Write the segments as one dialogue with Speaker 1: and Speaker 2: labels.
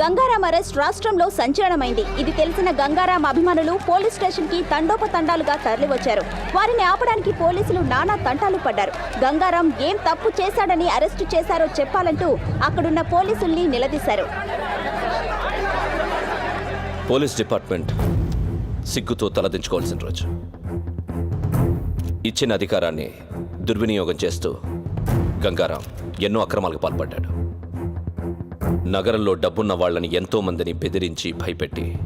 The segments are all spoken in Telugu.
Speaker 1: గంగారాం అరెస్ట్ రాష్ట్రంలో సంచలనమైంది. ఇది తెలిసిన గంగారాం అభిమానులు పోలీస్ స్టేషన్కి తండోపతండాలుగా తరలివచ్చారు. వారిని ఆపడానికి పోలీసులు నానా తంటాలు పడ్డారు. గంగారాం ఏం తప్పు చేశాడని అరెస్టు చేశారో చెప్పాలంటూ అక్కడున్న పోలీసుల్ని నిలదీశారు.
Speaker 2: పోలీస్ డిపార్ట్మెంట్ సిగ్గుతో తలదించుకోవాల్సిన రోజు. ఇచ్చిన అధికారాన్ని దుర్వినియోగం చేస్తూ గంగారాం ఎన్నో అక్రమాలకు పాల్పడ్డాడు. నగరంలో డబ్బున్న వాళ్ళని ఎంతో మందిని బెదిరించి భయపెట్టి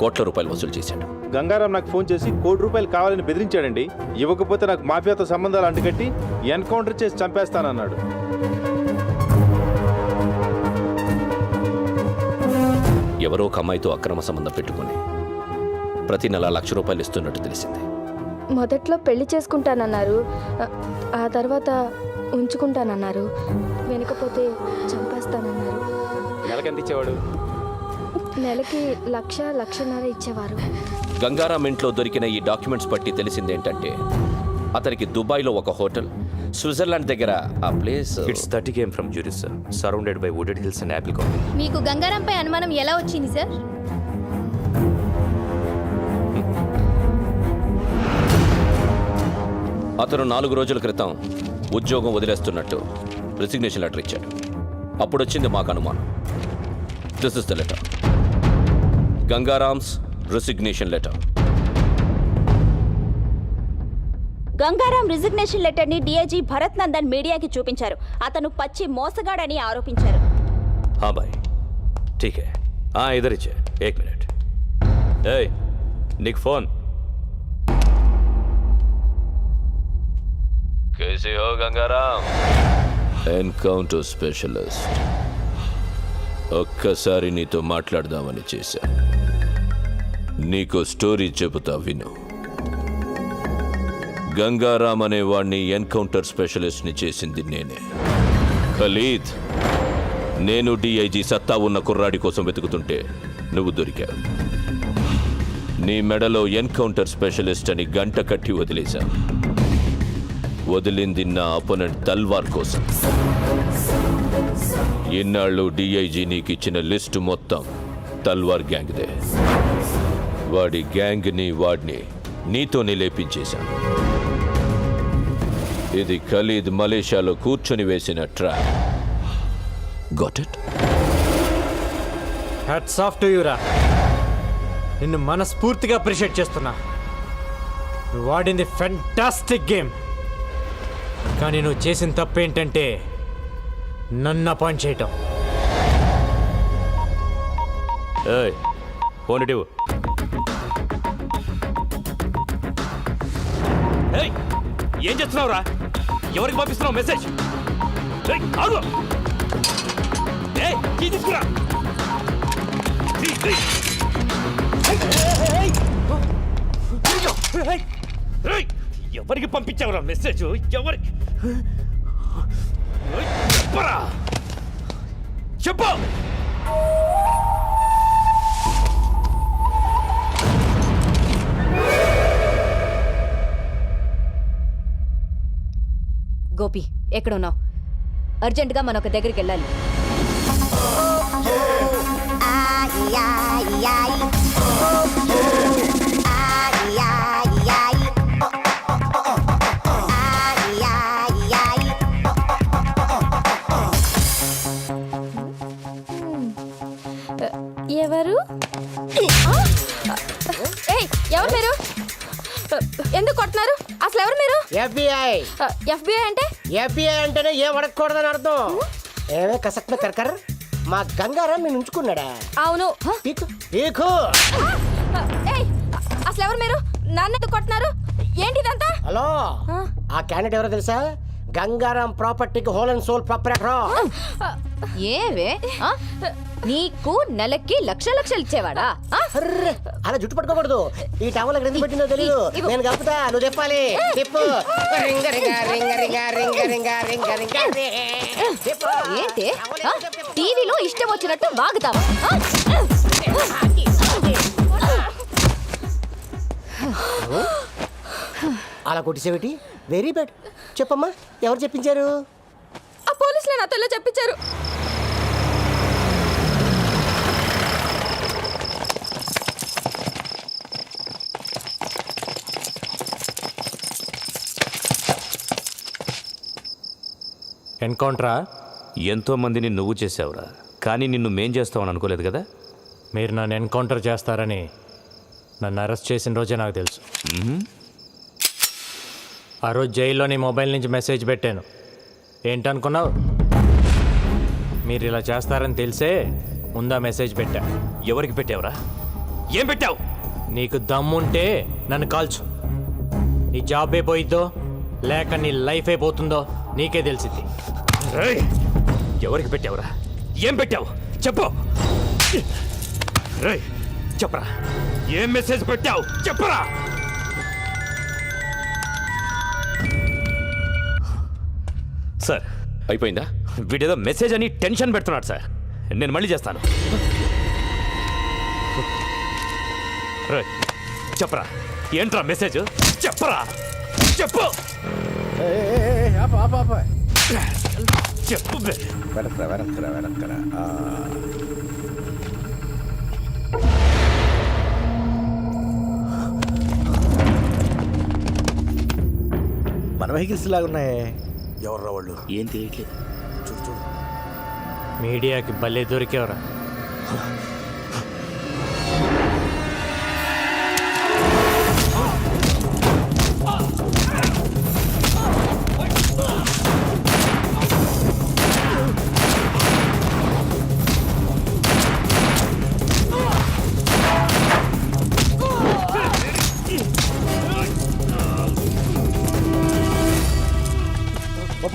Speaker 2: కోట్ల రూపాయలు వసూలు చేశాడు.
Speaker 3: గంగారాం నాకు ఫోన్ చేసి కోటి రూపాయలు కావాలని బెదిరించాడండి. ఇవ్వకపోతే నాకు మాఫియాతో సంబంధాలు అంటుకట్టి ఎన్కౌంటర్ చేసి చంపేస్తానన్నాడు.
Speaker 2: ఎవరో ఒక అమ్మాయితో అక్రమ సంబంధం పెట్టుకుని ప్రతి నెల లక్ష రూపాయలు ఇస్తున్నట్టు తెలిసింది.
Speaker 4: మొదట్లో పెళ్ళి చేసుకుంటానన్నారు. ఆ- ఆ తర్వాత ఉంచుకుంటానన్నారు. వెనకపోతే చంపేస్తానన్నారు
Speaker 3: నెలకెంత ఇచ్చేవాడు
Speaker 4: నెలకి లక్ష లక్షన్నర ఇచ్చేవారు.
Speaker 2: గంగారాం ఇంట్లో దొరికిన ఈ డాక్యుమెంట్స్ బట్టి తెలిసిందేంటంటే అతనికి దుబాయ్లో ఒక హోటల్ స్విట్జర్లాండ్ దగ్గర ఆ place
Speaker 5: It's 30 km from Zurich, sir. Surrounded by wooded hills and apple coffee.
Speaker 6: మీకు గంగారంపై అనుమానం ఎలా వచ్చింది సార్
Speaker 2: అతను నాలుగు రోజుల క్రితం ఉద్యోగం వదిలేస్తున్నట్టు రిసిగ్నేషన్ లెటర్ ఇచ్చాడు. అప్పుడు వచ్చింది మాకు అనుమానం this is the letter Gangaram's resignation letter
Speaker 1: Gangaram resignation letter ని డీఐజీ భరత్ నందన్ మీడియాకి చూపించారు అతను పచ్చి మోసగాడని ఆరోపించారు
Speaker 5: हाँ भाई ठीक है हाँ इधर ही है एक मिनट ए निक फोन
Speaker 2: कैसे हो गंगाराम ఎన్కౌంటర్ స్పెషలిస్ట్ ఒక్కసారి నీతో మాట్లాడదామని చేశా. నీకు స్టోరీ చెబుతా విను. గంగారాం అనే వాణ్ణి ఎన్కౌంటర్ స్పెషలిస్ట్ని చేసింది నేనే. ఖలీద్ నేను డిఐజీ సత్తా ఉన్న కుర్రాడి కోసం వెతుకుతుంటే నువ్వు దొరికావు. నీ మెడలో ఎన్కౌంటర్ స్పెషలిస్ట్ అని గంట కట్టి వదిలేశాను వదిలింది నా అపోనెంట్ తల్వార్ కోసం. ఇన్నాళ్ళు డిఐజీ నీకు ఇచ్చిన లిస్టు మొత్తం తల్వార్ గ్యాంగ్దే. వాడి గ్యాంగ్ని వాడిని నీతోనే లేపించేశాను ఇది ఖలీద్ మలేషియాలో కూర్చొని వేసిన trap got it
Speaker 7: hats off to యూరా నిన్ను మనస్ఫూర్తిగా అప్రిషియేట్ చేస్తున్నా. వాడింది ఫెంటాస్టిక్ గేమ్ కానీ నువ్వు చేసిన తప్పేంటంటే నన్ను అపాయింట్ చేయటం
Speaker 5: ఏయ్ ఫోన్ ఇటు ఏయ్ ఏం చేస్తున్నావురా ఎవరికి పంపిస్తున్నావు మెసేజ్ తీసుకురా ఎవరికి పంపించావురా మెసేజ్? ఎవరికి? చెప్పరా? చెప్పు!
Speaker 6: గోపి ఎక్కడున్నావు? అర్జెంటుగా మన ఒక దగ్గరికి వెళ్ళాలి.
Speaker 4: ఎవరు? ఏయ్ ఎవరు మీరు? ఎందుకు కొడుతున్నారు? అసలు ఎవరు మీరు?
Speaker 8: ఎఫ్బిఐ.
Speaker 4: ఎఫ్బిఐ అంటే?
Speaker 8: ఎఫ్బిఐ అంటేనే ఏం అడగకూడదని అర్థం? ఏమే కసక్న కరకర్? మా గంగారాం నేను ఉంచుకున్నాడా?
Speaker 4: అవును.
Speaker 8: పీకు పీకు.
Speaker 4: ఏయ్ అసలు ఎవరు మీరు? నన్ను కొడుతున్నారు? ఏంటి ఇదంతా?
Speaker 8: హలో ఆ? క్యాండిడేట్ ఎవరో తెలుసా? గంగారాం ప్రాపర్టీకి హోల్ అండ్ సోల్ ప్రాపరేటర్.
Speaker 6: ఏవే? నీకు నెలకి లక్ష లక్షలు ఇచ్చేవాడా? ఆ?
Speaker 8: అలా జుట్టు పట్టుకోకూడదు. ఈ టవల్ ఎందుకు పెట్టిందో తెలియదు
Speaker 6: ఇవ్వు.
Speaker 8: నేను కలుపుతా నువ్వు చెప్పాలి. తిప్పు రింగ రింగ రింగ రింగ రింగ రింగ రింగ రింగ.
Speaker 6: ఏంటి?
Speaker 8: టవల్
Speaker 6: ఆ?
Speaker 8: ఎందుకు చెప్పు, చెప్పు.
Speaker 6: టీవీలో ఇష్టం వచ్చినట్టు వాగుతావా? ఆ?
Speaker 8: అలా కొట్టిసేవిటి వెరీ బ్యాడ్ చెప్పమ్మా ఎవరు చెప్పించారు?
Speaker 4: ఆ పోలీసులే నాతో ఇలా చెప్పించారు.
Speaker 7: ఎన్కౌంటరా?
Speaker 5: ఎంతో మందిని నువ్వు చేసావురా కానీ నిన్ను మేం చేస్తావని అనుకోలేదు కదా?
Speaker 7: మీరు నన్ను ఎన్కౌంటర్ చేస్తారని నన్ను అరెస్ట్ చేసిన రోజే నాకు తెలుసు. ఆ రోజు జైల్లో నీ మొబైల్ నుంచి మెసేజ్ పెట్టాను. ఏంటనుకున్నావు? మీరు ఇలా చేస్తారని తెలిసే ముందా మెసేజ్ పెట్టా.
Speaker 5: ఎవరికి పెట్టావురా? ఏం పెట్టావు?
Speaker 7: నీకు దమ్ముంటే నన్ను కాల్చు. నీ జాబ్ అయిపోయిద్దో లేక నీ లైఫ్ అయిపోతుందో నీకే తెలిసింది!
Speaker 5: ఎవరికి పెట్టావురా? ఏం పెట్టావు? చెప్పు. చెప్పరా. ఏం మెసేజ్ పెట్టావు? చెప్పరా! సార్
Speaker 2: అయిపోయిందా?
Speaker 5: వీడేదో మెసేజ్ అని టెన్షన్ పెడుతున్నాడు సార్. నేను మళ్ళీ చేస్తాను. చెప్పరా. ఏంట్రా మెసేజ్? చెప్పరా. చెప్పు. చెప్పు బే.
Speaker 8: వెనక్రా వెనక్రా వెనక్రా. ఆ. మన వెహికల్స్ లాగా ఉన్నాయి. ఎవర్రా వాళ్ళు? ఏం తెలియట్లేదు. చూడు చూడు.
Speaker 7: మీడియాకి భలే దొరికేవరా.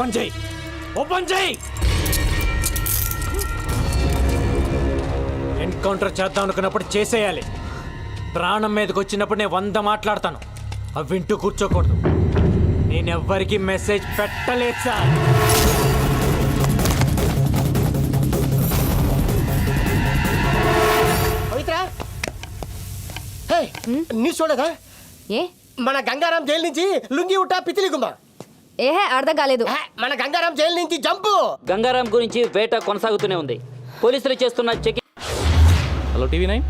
Speaker 7: ఓపెన్ చేయి. ఓపెన్ చేయి. ఎన్కౌంటర్ చేద్దాం అనుకున్నప్పుడు చేసేయాలి. ప్రాణం మీదకి వచ్చినప్పుడు నేను వంద మాట్లాడతాను. అవి వింటూ కూర్చోకూడదు. నేను ఎవ్వరికి మెసేజ్ పెట్టలేదు సార్.
Speaker 8: పవిత్ర? హే న్యూస్ చూడదా
Speaker 6: ఏ?
Speaker 8: మన గంగారాం జైలు నుంచి లుంగి ఉట్టా పితిలి గుమ్మ.
Speaker 6: ఏహే అర్థం కాలేదు.
Speaker 8: హే, మన గంగారాం జైలు నుంచి జంపు.
Speaker 9: గంగారాం గురించి వేట కొనసాగుతూనే ఉంది. పోలీసులు చేస్తున్న checking hello
Speaker 1: TV nine.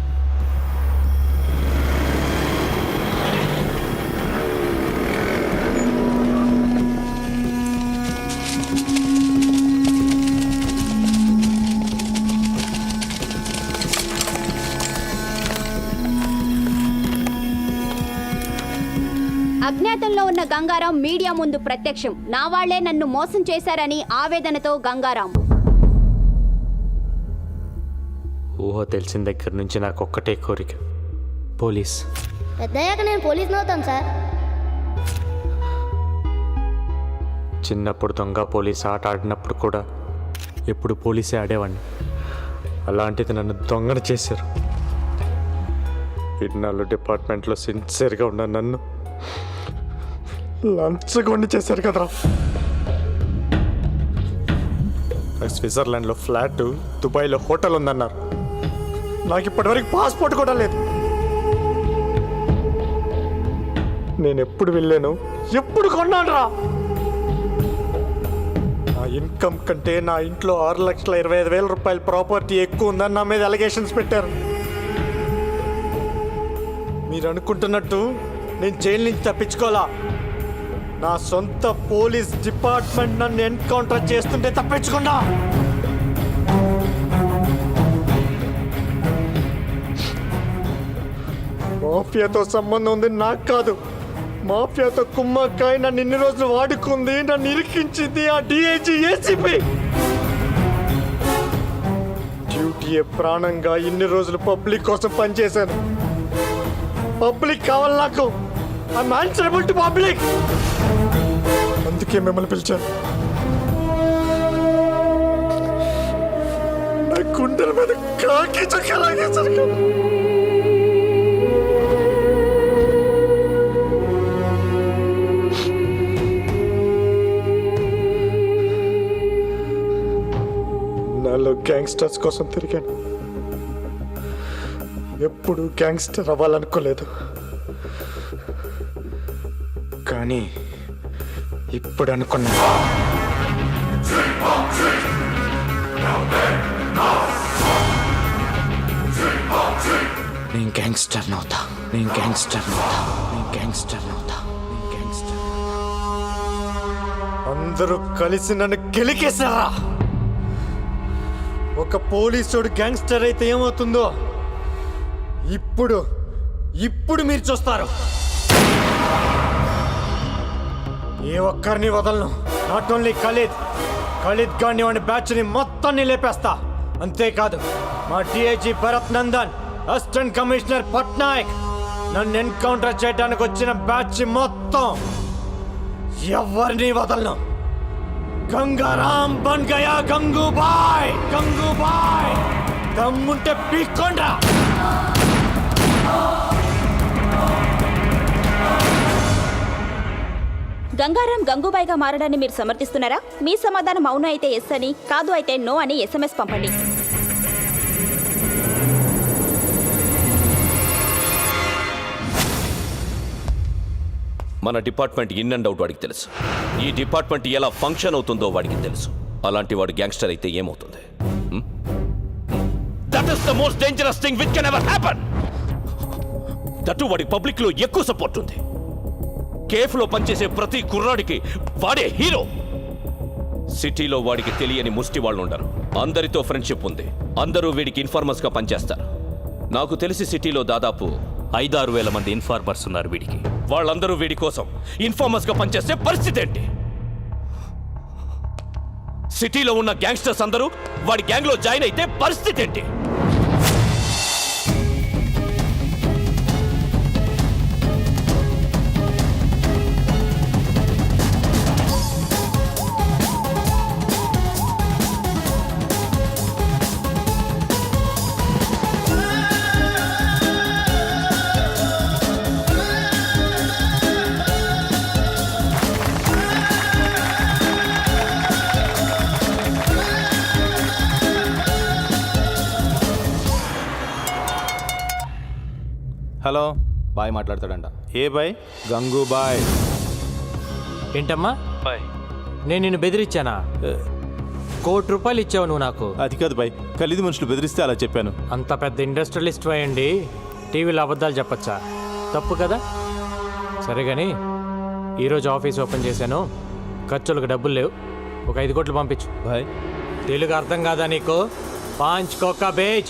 Speaker 1: Gangaram media ముందు ప్రత్యక్షం. నా వాళ్ళే నన్ను మోసం చేశారని ఆవేదనతో గంగారాం.
Speaker 7: ఊహ తెలిసిన దగ్గర నుంచి నాకు ఒక్కటే కోరిక. పోలీస్.
Speaker 10: పెద్దయ్యాక నేను పోలీస్ని అవుతాను సార్.
Speaker 7: చిన్నప్పుడు దొంగ పోలీస్ ఆట ఆడినప్పుడు కూడా ఎప్పుడు పోలీసే ఆడేవాడిని. అలాంటిది నన్ను దొంగన చేశారు. ఇన్నాళ్ళు డిపార్ట్మెంట్లో సిన్సియర్గా ఉన్న నన్ను లంచగొండి చేశారు కదరా. స్విట్జర్లాండ్లో ఫ్లాట్ దుబాయ్లో హోటల్ ఉందన్నారు నాకు ఇప్పటివరకు పాస్పోర్ట్ కూడా లేదు. నేను ఎప్పుడు వెళ్ళాను? ఎప్పుడు కొన్నానరా? నా ఇన్కమ్ కంటే నా ఇంట్లో ఆరు లక్షల ఇరవై ఐదు వేల రూపాయల ప్రాపర్టీ ఎక్కువ ఉందని నా మీద అలిగేషన్స్ పెట్టారు. మీరు అనుకుంటున్నట్టు నేను జైలు నుంచి తప్పించుకోవాలా? నా సొంత పోలీస్ డిపార్ట్మెంట్ నన్ను ఎన్కౌంటర్ చేస్తుంటే తప్పించుకున్నా మాఫియాతో సంబంధం ఉంది నాకు కాదు. మాఫియాతో కుమ్మక్కాయ నన్ను ఇన్ని రోజులు వాడుకుంది నన్ను ఇరికించింది ఆ డిఐజీ ఏసీపీ డ్యూటీ ప్రాణంగా ఇన్ని రోజులు పబ్లిక్ కోసం పనిచేశాను. పబ్లిక్ కావాలి నాకు. ఐ ఆన్సరబుల్ టు పబ్లిక్ అందుకే మిమ్మల్ని పిలిచాను. నా గుండెల మీద కాకి చక్కలాగేశారు కదా నాలో గ్యాంగ్స్టర్స్ కోసం తిరిగాను. ఎప్పుడు గ్యాంగ్స్టర్ అవ్వాలనుకోలేదు. కానీ ఇప్పుడు అనుకున్నా నేను గ్యాంగ్స్టర్ అవుతా నేను గ్యాంగ్స్టర్ అవుతా నేను గ్యాంగ్స్టర్ అవుతా నేను గ్యాంగ్స్టర్ అందరూ కలిసి నన్ను గెలికేశారా ఒక పోలీసుడు గ్యాంగ్స్టర్ అయితే ఏమవుతుందో ఇప్పుడు ఇప్పుడు మీరు చూస్తారు. ఏ ఒక్కరిని వదలను. నాట్ ఓన్లీ ఖలీద్ ఖలీద్ గాని వాడి బ్యాచ్ని మొత్తాన్ని లేపేస్తా. అంతేకాదు మా DIG Bharat Nandan assistant commissioner Patnaik నన్ను ఎన్కౌంటర్ చేయడానికి వచ్చిన బ్యాచ్ మొత్తం ఎవరిని వదలను? గంగారాం బన్ గయా గంగూబాయ్ గంగూబాయ్. దమ్ముంటే పీక్కొండ్రా.
Speaker 1: గంగారాం గంగూబాయిగా మారడాన్ని మీరు సమర్థిస్తున్నారా? మీ సమాధానం అవును అయితే ఎస్ అని కాదు అయితే నో అని ఎస్ఎంఎస్ పంపండి.
Speaker 2: మన డిపార్ట్మెంట్ ఇన్ అండ్ అవుట్ వాడికి తెలుసు. ఈ డిపార్ట్మెంట్ ఎలా ఫంక్షన్ అవుతుందో వాడికి తెలుసు. అలాంటి వాడు గ్యాంగ్స్టర్ అయితే ఏమవుతుంది? That is the most dangerous thing which can ever happen that వాడి పబ్లిక్లో ఎక్కువ సపోర్ట్ ఉంది. కేఫ్లో పనిచేసే ప్రతి కుర్రాడికి వాడే హీరో. సిటీలో వాడికి తెలియని ముష్టి వాళ్ళు ఉండరు అందరితో ఫ్రెండ్షిప్ ఉంది. అందరూ వీడికి ఇన్ఫార్మర్స్గా పనిచేస్తారు. నాకు తెలిసి సిటీలో దాదాపు ఐదారు వేల మంది ఇన్ఫార్మర్స్ ఉన్నారు వీడికి. వాళ్ళందరూ వీడి కోసం ఇన్ఫార్మర్స్గా పనిచేస్తే పరిస్థితి ఏంటి? సిటీలో ఉన్న గ్యాంగ్స్టర్స్ అందరూ వాడి గ్యాంగ్లో జాయిన్ అయితే పరిస్థితి ఏంటి?
Speaker 11: బాయ్ మాట్లాడతాడంట.
Speaker 3: ఏ బాయ్? గంగూబాయ్
Speaker 7: ఏంటమ్మా? నేను నిన్ను బెదిరించానా? కోటి రూపాయలు ఇచ్చావు నువ్వు నాకు.
Speaker 3: అది కాదు బాయ్. ఖలీదు మనుషులు బెదిరిస్తే అలా చెప్పాను.
Speaker 7: అంత పెద్ద ఇండస్ట్రియలిస్ట్ అయ్యండి టీవీలో అబద్ధాలు చెప్పచ్చా? తప్పు కదా? సరే కానీ ఈరోజు ఆఫీస్ ఓపెన్ చేశాను ఖర్చులకు డబ్బులు లేవు. ఒక ఐదు కోట్లు పంపించు.
Speaker 3: బాయ్.
Speaker 7: తెలుగు అర్థం కాదా నీకు? పాంచ్ కోకా బేజ్.